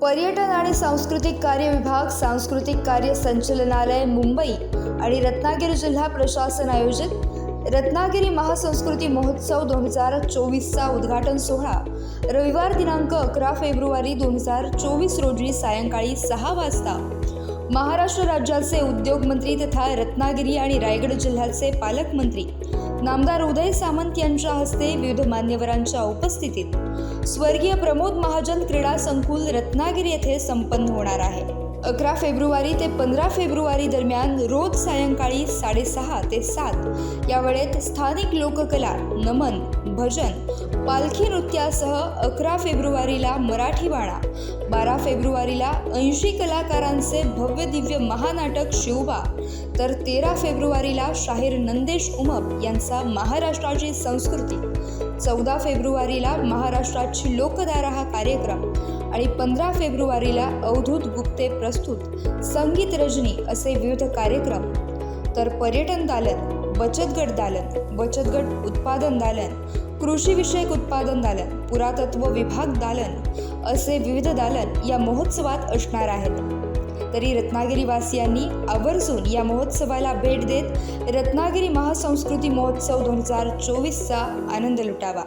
पर्यटन आणि सांस्कृतिक कार्य विभाग सांस्कृतिक कार्य संचलनालय मुंबई आणि रत्नागिरी जिल्हा प्रशासन आयोजित रत्नागिरी महासंस्कृती महोत्सव दोन हजार चोवीसचा उद्घाटन सोहळा. रविवार दिनांक अकरा फेब्रुवारी दोन हजार चोवीस रोजी सायंकाळी सहा वाजता महाराष्ट्र राज्याचे उद्योगमंत्री तथा रत्नागिरी आणि रायगड जिल्ह्याचे पालकमंत्री नामदार उदय सामंत यांच्या हस्ते विविध मान्यवरांच्या उपस्थितीत स्वर्गीय प्रमोद महाजन क्रीडा संकुल रत्नागिरी येथे संपन्न होणार आहे. अकरा फेब्रुवारी ते पंधरा फेब्रुवारी दरम्यान रोज सायंकाळी साडेसहा ते सात. या वेळेत स्थानिक लोककला नमन भजन पालखी नृत्यासह अकरा फेब्रुवारीला मराठी बाणा बारा फेब्रुवारीला ऐंशी कलाकारांचे भव्य दिव्य महानाटक शिवबा तर तेरा फेब्रुवारीला शाहीर नंदेश उमप यांचा महाराष्ट्राची संस्कृती चौदा फेब्रुवारीला महाराष्ट्राची लोकधारा हा कार्यक्रम आणि पंधरा फेब्रुवारीला अवधूत गुप्ते प्रस्तुत संगीत रजनी असे विविध कार्यक्रम. तर पर्यटन दालन बचत गट दालन बचत गट उत्पादन दालन कृषीविषयक उत्पादन दालन पुरातत्व विभाग दालन असे विविध दालन या महोत्सवात असणार आहेत. तरी रत्नागिरीवासियांनी आवर्जून या महोत्सवाला भेट देत रत्नागिरी महासंस्कृती महोत्सव दोन हजार चोवीसचा आनंद लुटावा.